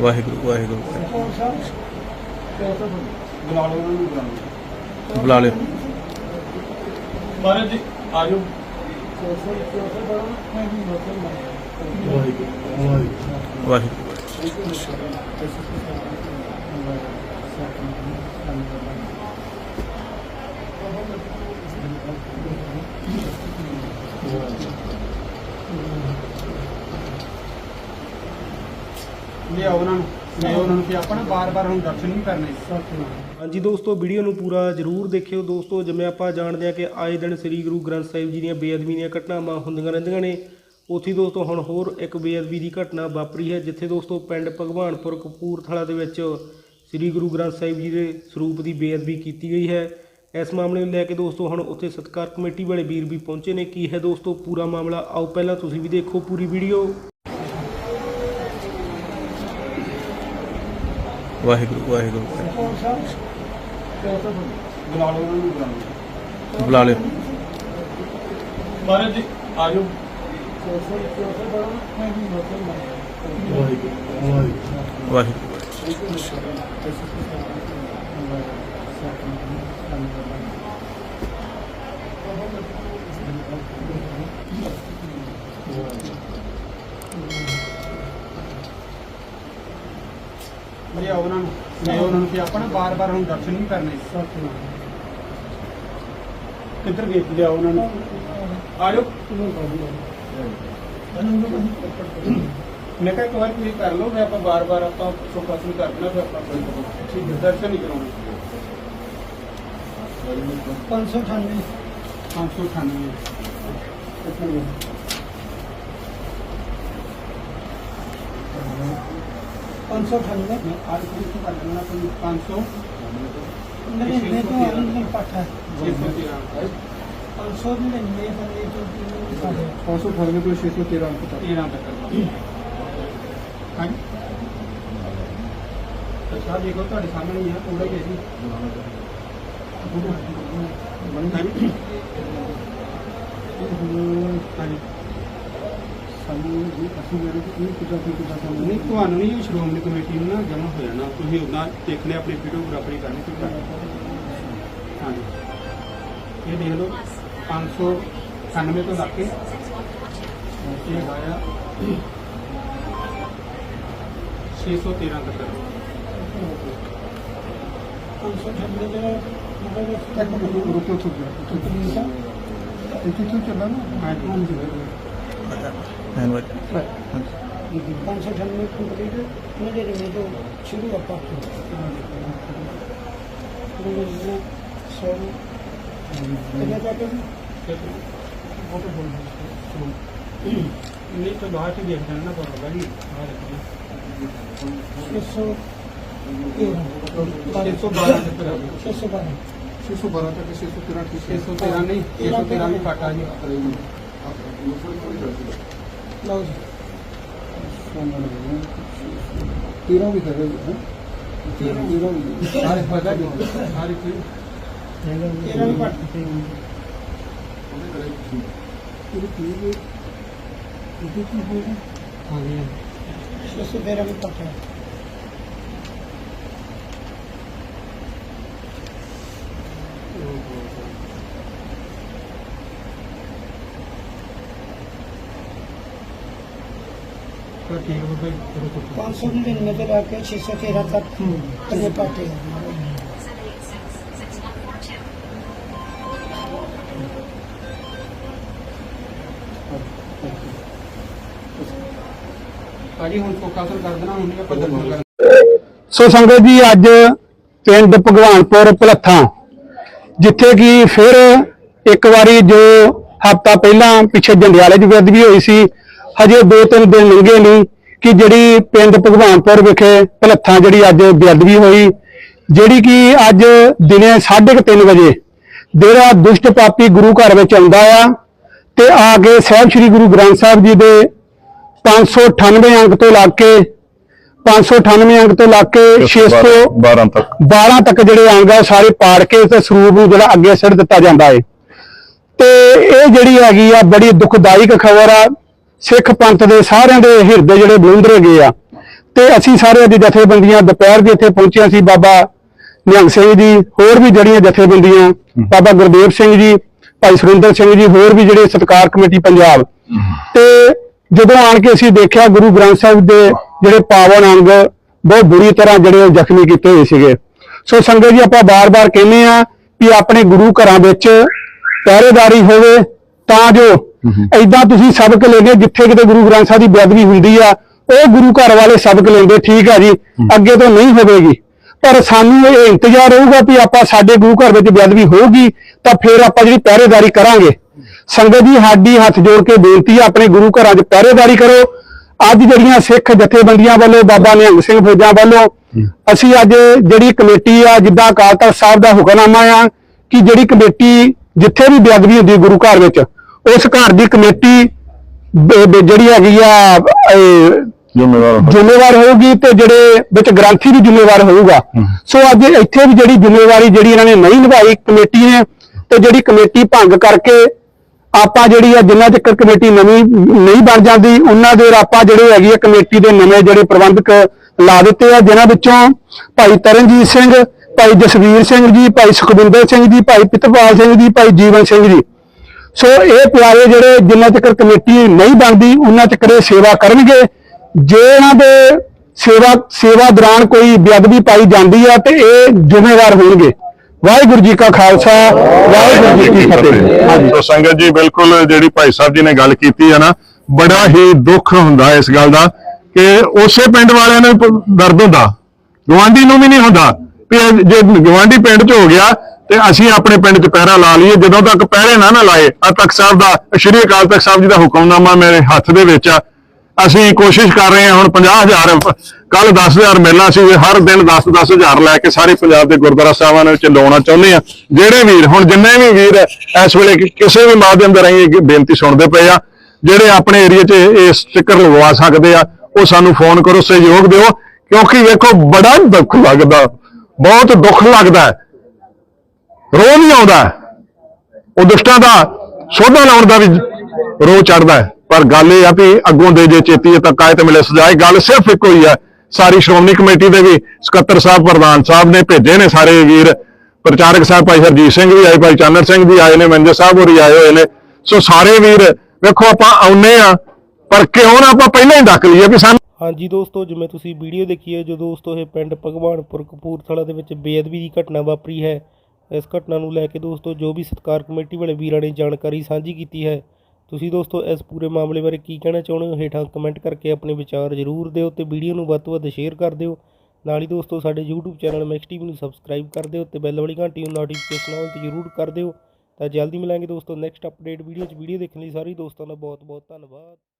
ਵਾਹਿਗੁਰੂ ਵਾਹਿਗੁਰੂ। ਬੁਲਾ ਲਓ। ਉਹਨਾਂ ਨੂੰ ਬੁਲਾ ਲਓ ਬੁਲਾ ਲਿਓ ਮਹਾਰਾਜ ਜੀ ਆ ਜਾਓ। ਵਾਹਿਗੁਰੂ। ਲਿਆਓ ਉਹਨਾਂ ਨੂੰ। ਲਿਆਓ ਉਹਨਾਂ ਨੂੰ ਕਿ ਆਪਾਂ ਨਾ ਬਾਰ-ਬਾਰ ਹੁਣ ਦਰਸ਼ਨ ਨਹੀਂ ਕਰਨੇ ਹਾਂਜੀ ਦੋਸਤੋ, ਵੀਡੀਓ ਨੂੰ ਪੂਰਾ ਜ਼ਰੂਰ ਦੇਖਿਓ। ਦੋਸਤੋ, ਜਿਵੇਂ ਆਪਾਂ ਜਾਣਦੇ ਹਾਂ ਕਿ ਆਏ ਦਿਨ ਸ੍ਰੀ ਗੁਰੂ ਗ੍ਰੰਥ ਸਾਹਿਬ ਜੀ ਦੀਆਂ ਬੇਅਦਬੀ ਦੀਆਂ ਘਟਨਾਵਾਂ ਹੁੰਦੀਆਂ ਰਹਿੰਦੀਆਂ ਨੇ। ਉੱਥੇ ਦੋਸਤੋ, ਹੁਣ ਹੋਰ ਇੱਕ ਬੇਅਦਬੀ ਦੀ ਘਟਨਾ ਵਾਪਰੀ ਹੈ, ਜਿੱਥੇ ਦੋਸਤੋ ਪਿੰਡ ਭਗਵਾਨਪੁਰ ਕਪੂਰਥਲਾ ਦੇ ਵਿੱਚ ਸ੍ਰੀ ਗੁਰੂ ਗ੍ਰੰਥ ਸਾਹਿਬ ਜੀ ਦੇ ਸਰੂਪ ਦੀ ਬੇਅਦਬੀ ਕੀਤੀ ਗਈ ਹੈ। ਇਸ ਮਾਮਲੇ ਨੂੰ ਲੈ ਕੇ ਦੋਸਤੋ, ਹੁਣ ਉੱਥੇ ਸਤਕਾਰ ਕਮੇਟੀ ਵਾਲੇ ਵੀਰ ਵੀ ਪਹੁੰਚੇ ਨੇ। ਕੀ ਹੈ ਦੋਸਤੋ, ਪੂਰਾ ਮਾਮਲਾ? ਆਓ, ਪਹਿਲਾਂ ਤੁਸੀਂ ਵੀ ਦੇਖੋ ਪੂਰੀ ਵੀਡੀਓ। ਵਾਹਿਗੁਰੂ ਵਾਹਿਗੁਰੂ। ਬੁਲਾ ਲਓ। ਉਹਨਾਂ ਨੂੰ ਬੁਲਾ ਲਓ ਬੁਲਾ ਲਿਓ ਮਹਾਰਾਜ ਜੀ ਆ ਜਾਓ ਵਾਹਿਗੁਰੂ। ਲਿਆਓ ਉਹਨਾਂ ਨੂੰ ਲਿਆਓ ਉਹਨਾਂ ਨੂੰ ਕਿ ਆਪਾਂ ਨਾ ਬਾਰ-ਬਾਰ ਹੁਣ ਦਰਸ਼ਨ ਨਹੀਂ ਕਰਨੇ। ਕਿੱਧਰ ਗਏ ਲਿਆਓ ਉਹਨਾਂ ਨੂੰ। ਆ ਜਾਓ। ਮੈਂ ਕਿਹਾ ਇੱਕ ਵਾਰ ਤੁਸੀਂ ਕਰ ਲਓ ਫਿਰ ਆਪਾਂ ਬਾਰ-ਬਾਰ ਆਪਾਂ ਫੋਕਸ ਨਹੀਂ ਕਰਨਾ ਫਿਰ ਆਪਾਂ ਕੋਈ ਠੀਕ ਹੈ ਦਰਸ਼ਨ ਨਹੀਂ ਕਰਾਉਣੇ। 598 598 598 ਮੈਂ ਅੱਜ ਕੁਝ ਕਰ ਦੇਣਾ ਕੋਈ 500 ਨਹੀਂ ਨਹੀਂ ਤੋਂ ਨਹੀਂ ਪਟਾ 613 599 ਬੰਦੇ ਤੋਂ तीन साढ़े 598 ਤੋਂ 613 ਅੰਕ ਤੱਕ 13 ਤੱਕ ਹਾਂਜੀ ਅੱਛਾ ਦੇਖੋ ਤੁਹਾਡੇ ਸਾਹਮਣੇ ਹੀ ਆ ਥੋੜਾ ਜਿਹਾ ਜੀ ਹਾਂਜੀ ਹਾਂਜੀ ਸਾਨੂੰ ਜੀ ਅਸੀਂ ਮੇਰੇ ਕੋਲ ਇਹ ਕਿਦਾਂ ਕੀ ਕਿਦਾਂ ਸਾਨੂੰ ਨਹੀਂ ਤੁਹਾਨੂੰ ਨਹੀਂ ਸ਼੍ਰੋਮਣੀ ਕਮੇਟੀ ਨੂੰ ਨਾ ਜਮਾ ਹੋ ਜਾਣਾ ਤੁਸੀਂ ਉਦਾਂ ਦੇਖਣੇ ਆਪਣੀ ਵੀਡੀਓਗ੍ਰਾਫਰੀ ਕਰਨੀ ਤੁਸੀਂ ਹਾਂਜੀ। ਇਹ ਦੇਖ ਲਓ 598 ਤੋਂ ਲੱਗ ਕੇ ਇਹ ਗਾਇਆ 613 ਤੱਕ 598 ਜਿਹੜਾ ਮਤਲਬ ਇੱਕ ਮਿੰਟ ਰੁਕੋ ਥੋੜਾ ਇੱਥੇ ਕਿਉਂ ਚੱਲਣਾ ਹਾਂਜੀ। ਧੰਨਵਾਦ 598 ਕੰਪਲੀਟ ਮੇਰੇ ਨੇ ਤੋਂ ਸ਼ੁਰੂ ਆਪਾਂ ਸੋ ਕਿੰਨਾ ਚਾਹਤੇ ਨਹੀਂ ਤਾਂ ਬਾਹਰ ਤੇ ਦੇਖ ਲੈਣਾ ਪਰ ਹੋਗਾ ਜੀ ਦੇਖੋ 600 612 ਤੱਕ ਆ ਗਈ 612 612 ਤੱਕ 613 613 ਨਹੀਂ 613 ਵੀ ਘੱਟ ਆ ਜੀ ਲਓ ਜੀ 13 ਵੀ ਕਰ ਰਹੇ ਹੈ 13 ਵੀ ਸਾਰੇ ਪਤਾ ਜੀ ਸਾਰੇ ਚੀਜ਼ ਤੇਰਾ ਵੀ ਪਟ ਹਾਂ ਜੀ 613 ਵੀ ਪਟਾ ਤਾਂ ਠੀਕ ਹੋ ਗਈ ਰੁਕੋ 599 ਤੋਂ ਲੈ ਕੇ 613 ਤੱਕ ਕਿੰਨੇ ਪਾਟੇ ਭਾਜੀ ਹੁਣ ਫੋਕਸ ਕਰ ਦੇਣਾ ਹੁਣ ਨਹੀਂ ਆਪਾਂ ਦਰਸ਼ਨ ਕਰ ਸੋ ਸੰਗਤ ਜੀ ਅੱਜ ਪਿੰਡ ਭਗਵਾਨਪੁਰ ਭਲੱਥਾਂ ਜਿੱਥੇ ਕਿ ਫਿਰ ਇੱਕ ਵਾਰੀ ਜੋ ਹਫਤਾ ਪਹਿਲਾਂ ਪਿੱਛੇ ਜੰਡਿਆਲੇ ਦੀ ਬੇਅਦਬੀ ਹੋਈ ਸੀ ਹਜੇ ਦੋ ਤਿੰਨ ਦਿਨ ਲੰਘੇ ਨਹੀਂ ਕਿ ਜਿਹੜੀ ਪਿੰਡ ਭਗਵਾਨਪੁਰ ਵਿਖੇ ਭਲੱਥਾਂ ਜਿਹੜੀ ਅੱਜ ਬੇਅਦਬੀ ਹੋਈ ਜਿਹੜੀ ਕਿ ਅੱਜ ਦਿਨੇ 3:30 ਵਜੇ ਜਿਹੜਾ ਦੁਸ਼ਟ ਪਾਪੀ ਗੁਰੂ ਘਰ ਵਿੱਚ ਆਉਂਦਾ ਆ ਤੇ ਆ ਕੇ ਸਾਹਿਬ ਸ੍ਰੀ ਗੁਰੂ ਗ੍ਰੰਥ ਸਾਹਿਬ ਜੀ ਦੇ 598 ਅੰਕ ਤੋਂ ਲੱਗ ਕੇ 598 ਅੰਕ ਤੋਂ ਲੱਗ ਕੇ 600 12 ਤੱਕ। 12 ਤੱਕ ਜਿਹੜੇ ਅੰਗ ਆ ਸਾਰੇ ਪਾੜ ਕੇ ਤੇ ਸਰੂਪ ਨੂੰ ਜਿਹੜਾ ਅੱਗੇ ਸਿੱਟ ਦਿੱਤਾ ਜਾਂਦਾ ਹੈ ਤੇ ਇਹ ਜਿਹੜੀ ਹੈਗੀ ਆ ਬੜੀ ਦੁਖਦਾਇਕ ਖਬਰ ਆ ਸਿੱਖ ਪੰਥ ਦੇ ਸਾਰਿਆਂ ਦੇ ਹਿਰਦੇ ਜਿਹੜੇ ਬਲੁੰਦਰੇ ਗਏ ਆ। ਤੇ ਅਸੀਂ ਸਾਰੇ ਅੱਜ ਜਥੇਬੰਦੀਆਂ ਦੁਪਹਿਰ ਦੀ ਇੱਥੇ ਪਹੁੰਚੀਆਂ ਸੀ ਬਾਬਾ ਨਿਹੰਗ ਸਿੰਘ ਜੀ, ਹੋਰ ਵੀ ਜਿਹੜੀਆਂ ਜਥੇਬੰਦੀਆਂ, ਬਾਬਾ ਗੁਰਦੇਵ ਸਿੰਘ ਜੀ, ਭਾਈ ਸੁਰਿੰਦਰ ਸਿੰਘ ਜੀ, ਹੋਰ ਵੀ ਜਿਹੜੇ ਸਤਕਾਰ ਕਮੇਟੀ ਪੰਜਾਬ। ਤੇ ਜਦੋਂ ਆਣ ਕੇ ਅਸੀਂ ਦੇਖਿਆ ਗੁਰੂ ਗ੍ਰੰਥ ਸਾਹਿਬ ਦੇ ਜਿਹੜੇ ਪਾਵਨ ਅੰਗ, ਬਹੁਤ ਬੁਰੀ ਤਰ੍ਹਾਂ ਜਿਹੜੇ ਉਹ ਜ਼ਖਮੀ ਕੀਤੇ ਹੋਏ ਸੀਗੇ। ਸੋ ਸੰਗਤ ਜੀ, ਆਪਾਂ ਬਾਰ-ਬਾਰ ਕਹਿੰਦੇ ਆ ਕਿ ਆਪਣੇ ਗੁਰੂ ਘਰਾਂ ਵਿੱਚ ਪਹਿਰੇਦਾਰੀ ਹੋਵੇ, ਤਾਂ ਜੋ ਐਦਾਂ ਤੁਸੀਂ ਸਬਕ ਲੈਣੇ ਜਿੱਥੇ ਕਿਤੇ ਗੁਰੂ ਗ੍ਰੰਥ ਸਾਹਿਬ ਦੀ ਬੇਅਦਬੀ ਹੁੰਦੀ ਆ ਉਹ ਗੁਰੂ ਘਰ ਵਾਲੇ ਸਬਕ ਲੈਂਦੇ ਠੀਕ ਆ ਜੀ ਅੱਗੇ ਤੋਂ ਨਹੀਂ ਹੋਵੇਗੀ। ਪਰ ਸਾਨੂੰ ਇਹ ਇੰਤਜ਼ਾਰ ਰਹੂਗਾ ਵੀ ਆਪਾਂ ਸਾਡੇ ਗੁਰੂ ਘਰ ਵਿੱਚ ਬੇਅਦਬੀ ਹੋਊਗੀ ਤਾਂ ਫਿਰ ਆਪਾਂ ਜਿਹੜੀ ਪਹਿਰੇਦਾਰੀ ਕਰਾਂਗੇ। ਸੰਗਤ ਜੀ ਸਾਡੀ ਹੱਥ ਜੋੜ ਕੇ ਬੇਨਤੀ ਆ ਆਪਣੇ ਗੁਰੂ ਘਰਾਂ 'ਚ ਪਹਿਰੇਦਾਰੀ ਕਰੋ। ਅੱਜ ਜਿਹੜੀਆਂ ਸਿੱਖ ਜਥੇਬੰਦੀਆਂ ਵੱਲੋਂ ਬਾਬਾ ਨਿਹੰਗ ਸਿੰਘ ਫੌਜਾਂ ਵੱਲੋਂ ਅਸੀਂ ਅੱਜ ਜਿਹੜੀ ਕਮੇਟੀ ਆ ਜਿੱਦਾਂ ਅਕਾਲ ਤਖਤ ਸਾਹਿਬ ਦਾ ਹੁਕਮਨਾਮਾ ਆ ਕਿ ਜਿਹੜੀ ਕਮੇਟੀ ਜਿੱਥੇ ਵੀ ਬੇਅਦਬੀ ਹੁੰਦੀ ਗੁਰੂ ਘਰ ਵਿੱਚ ਉਸ ਘਰ ਦੀ ਕਮੇਟੀ ਬ- ਜਿਹੜੀ ਹੈਗੀ ਆ ਇਹ ਜ਼ਿੰਮੇਵਾਰ ਜ਼ਿੰਮੇਵਾਰ ਹੋਊਗੀ ਤੇ ਜਿਹੜੇ ਵਿੱਚ ਗ੍ਰੰਥੀ ਵੀ ਜ਼ਿੰਮੇਵਾਰ ਹੋਊਗਾ। ਸੋ ਅੱਜ ਇੱਥੇ ਵੀ ਜਿਹੜੀ ਜ਼ਿੰਮੇਵਾਰੀ ਜਿਹੜੀ ਇਹਨਾਂ ਨੇ ਨਹੀਂ ਨਿਭਾਈ ਕਮੇਟੀ ਨੇ ਤੇ ਜਿਹੜੀ ਕਮੇਟੀ ਭੰਗ ਕਰਕੇ ਆਪਾਂ ਜਿਹੜੀ ਆ ਜਿੰਨਾ ਚਿਰ ਕਮੇਟੀ ਨਵੀਂ ਨਹੀਂ ਬਣ ਜਾਂਦੀ ਉਹਨਾਂ ਦੇ ਆਪਾਂ ਜਿਹੜੇ ਹੈਗੀ ਆ ਕਮੇਟੀ ਦੇ ਨਵੇਂ ਜਿਹੜੇ ਪ੍ਰਬੰਧਕ ਲਾ ਦਿੱਤੇ ਆ ਜਿਨ੍ਹਾਂ ਵਿੱਚੋਂ ਭਾਈ ਤਰਨਜੀਤ ਸਿੰਘ ਭਾਈ ਜਸਵੀਰ ਸਿੰਘ ਜੀ ਭਾਈ ਸੁਖਵਿੰਦਰ ਸਿੰਘ ਜੀ ਭਾਈ ਪਿਤਪਾਲ ਸਿੰਘ ਜੀ ਭਾਈ ਜੀਵਨ ਸਿੰਘ ਜੀ। ਸੋ ਇਹ ਪਿਆਰੇ ਜਿਹੜੇ ਜਿੰਨਾ ਚਿਰ ਕਮੇਟੀ ਨਹੀਂ ਬਣਦੀ, ਉਹਨਾਂ ਚਿਰ ਇਹ ਸੇਵਾ ਕਰਨਗੇ। ਜੇ ਇਹਨਾਂ ਦੇ ਸੇਵਾ ਸੇਵਾ ਦੌਰਾਨ ਕੋਈ ਬੇਅਦਬੀ ਪਾਈ ਜਾਂਦੀ ਹੈ ਤੇ ਇਹ ਜ਼ਿੰਮੇਵਾਰ ਹੋਣਗੇ। ਵਾਹਿਗੁਰੂ ਜੀ ਕਾ ਖਾਲਸਾ, ਵਾਹਿਗੁਰੂ ਜੀ ਕੀ ਫਤਿਹ। ਹਾਂਜੀ। ਸੋ ਸੰਗਤ ਜੀ, ਬਿਲਕੁਲ ਜਿਹੜੀ ਭਾਈ ਸਾਹਿਬ ਜੀ ਨੇ ਗੱਲ ਕੀਤੀ ਹੈ ਨਾ, ਬੜਾ ਹੀ ਦੁੱਖ ਹੁੰਦਾ ਇਸ ਗੱਲ ਦਾ ਕਿ ਉਸੇ ਪਿੰਡ ਵਾਲਿਆਂ ਨੂੰ ਦਰਦ ਹੁੰਦਾ। ਗਵਾਂਢੀ ਨੂੰ ਵੀ ਨਹੀਂ ਹੁੰਦਾ। ਵੀ ਜੇ ਗਵਾਂਢੀ ਪਿੰਡ 'ਚ ਹੋ ਗਿਆ ਤੇ ਅਸੀਂ ਆਪਣੇ ਪਿੰਡ 'ਚ ਪਹਿਰਾ ਲਾ ਲਈਏ, ਜਦੋਂ ਤੱਕ ਪਹਿਰੇ ਨਾ ਨਾ ਲਾਏ ਆ ਤਖਤ ਸਾਹਿਬ ਦਾ, ਸ਼੍ਰੀ ਅਕਾਲ ਤਖਤ ਸਾਹਿਬ ਜੀ ਦਾ ਹੁਕਮਨਾਮਾ ਮੇਰੇ ਹੱਥ ਦੇ ਵਿੱਚ ਆ। ਅਸੀਂ ਕੋਸ਼ਿਸ਼ ਕਰ ਰਹੇ ਹਾਂ ਹੁਣ 50000 ਕੱਲ 10000 ਮਿਲਣਾ ਸੀ ਹਰ ਦਿਨ 10 ਹਜ਼ਾਰ ਲੈ ਕੇ ਸਾਰੇ ਪੰਜਾਬ ਦੇ ਗੁਰਦੁਆਰਾ ਸਾਹਿਬਾਂ ਦੇ ਵਿੱਚ ਲਾਉਣਾ ਚਾਹੁੰਦੇ ਆ ਜਿਹੜੇ ਵੀਰ, ਹੁਣ ਜਿੰਨੇ ਵੀ ਵੀਰ ਇਸ ਵੇਲੇ ਕਿਸੇ ਵੀ ਮਾਧਿਅਮ ਦੇ ਰਾਹੀਂ ਇਹ ਬੇਨਤੀ ਸੁਣਦੇ ਪਏ ਆ, ਜਿਹੜੇ ਆਪਣੇ ਏਰੀਆ 'ਚ ਇਹ ਸਟicker ਲਗਵਾ ਸਕਦੇ ਆ, ਉਹ ਸਾਨੂੰ ਫੋਨ ਕਰੋ, ਸਹਿਯੋਗ ਦਿਓ, ਕਿਉਂਕਿ ਵੇਖੋ ਬੜਾ ਦੁੱਖ ਲੱਗਦਾ, ਬਹੁਤ ਦੁੱਖ ਲੱਗਦਾ ਰੋਹ ਨਹੀਂ ਆਉਂਦਾ। ਹੈ। ਉਹ ਦੁਸ਼ਟਾਂ ਦਾ ਸੋਧਾ ਲਾਉਣ ਦਾ ਵੀ ਰੋਹ ਚੜਦਾ ਹੈ। ਪਰ ਗੱਲ ਇਹ ਆ ਵੀ ਅੱਗੋਂ ਦੇ ਜੇ ਚੇਤੀ ਤਾਂ ਕਾਇ ਮਿਲੇ ਸਜਾਏ ਗੱਲ ਸਿਰਫ ਇੱਕੋ ਹੀ ਆ ਸਾਰੀ ਸ਼੍ਰੋਮਣੀ ਕਮੇਟੀ ਦੇ ਵੀ ਸਕੱਤਰ ਸਾਹਿਬ, ਪ੍ਰਧਾਨ ਸਾਹਿਬ ਨੇ ਭੇਜੇ ਨੇ ਸਾਰੇ ਵੀਰ। ਪ੍ਰਚਾਰਕ ਸਾਹਿਬ ਭਾਈ ਹਰਜੀਤ ਸਿੰਘ ਵੀ ਆਏ, ਭਾਈ ਚਾਨਣ ਸਿੰਘ ਵੀ ਆਏ ਨੇ ਮੈਨੇਜਰ ਸਾਹਿਬ ਹੋਰੀ ਆਏ ਹੋਏ ਨੇ। ਸੋ ਸਾਰੇ ਵੀਰ, ਵੇਖੋ ਆਪਾਂ ਆਉਨੇ ਆ ਪਰ ਕਿਉਂ ਨਾ ਆਪਾਂ ਪਹਿਲਾਂ ਹੀ ਡੱਕ ਲਈਏ ਵੀ ਸਾਨੂੰ ਹਾਂਜੀ ਦੋਸਤੋ, ਜਿਵੇਂ ਤੁਸੀਂ ਵੀਡੀਓ ਦੇਖੀ ਹੈ ਜੋ ਦੋਸਤੋ ਇਹ ਪਿੰਡ ਭਗਵਾਨਪੁਰ ਕਪੂਰਥਲਾ ਦੇ ਵਿੱਚ ਬੇਅਦਬੀ ਦੀ ਘਟਨਾ ਵਾਪਰੀ ਹੈ ਇਸ ਘਟਨਾ ਨੂੰ ਲੈ ਕੇ ਦੋਸਤੋ ਜੋ ਵੀ ਸਤਕਾਰ ਕਮੇਟੀ ਵਾਲੇ ਵੀਰਾਂ ਨੇ ਜਾਣਕਾਰੀ ਸਾਂਝੀ ਕੀਤੀ ਹੈ, ਤੁਸੀਂ ਦੋਸਤੋ ਇਸ ਪੂਰੇ ਮਾਮਲੇ ਬਾਰੇ ਕੀ ਕਹਿਣਾ ਚਾਹੁੰਦੇ ਹੋ? ਹੇਠਾਂ ਕਮੈਂਟ ਕਰਕੇ ਆਪਣੇ ਵਿਚਾਰ ਜ਼ਰੂਰ ਦਿਓ ਤੇ ਵੀਡੀਓ ਨੂੰ ਵੱਧ ਤੋਂ ਵੱਧ ਸ਼ੇਅਰ ਕਰ ਦਿਓ। ਨਾਲ ਹੀ ਦੋਸਤੋ ਸਾਡੇ YouTube ਚੈਨਲ ਮੈਕਸ ਟੀਵੀ ਨੂੰ ਸਬਸਕ੍ਰਾਈਬ ਕਰ ਦਿਓ ਤੇ ਬੈਲ ਵਾਲੀ ਘੰਟੀ ਨੂੰ ਨੋਟੀਫਿਕੇਸ਼ਨ ਆਲ ਤੇ ਜ਼ਰੂਰ ਕਰ ਦਿਓ। ਤਾਂ ਜਲਦੀ ਮਿਲਾਂਗੇ ਦੋਸਤੋ ਨੈਕਸਟ ਅਪਡੇਟ ਵੀਡੀਓ 'ਚ। ਵੀਡੀਓ ਦੇਖਣ ਲਈ ਸਾਰੇ ਦੋਸਤਾਂ ਦਾ ਬਹੁਤ ਬਹੁਤ ਧੰਨਵਾਦ।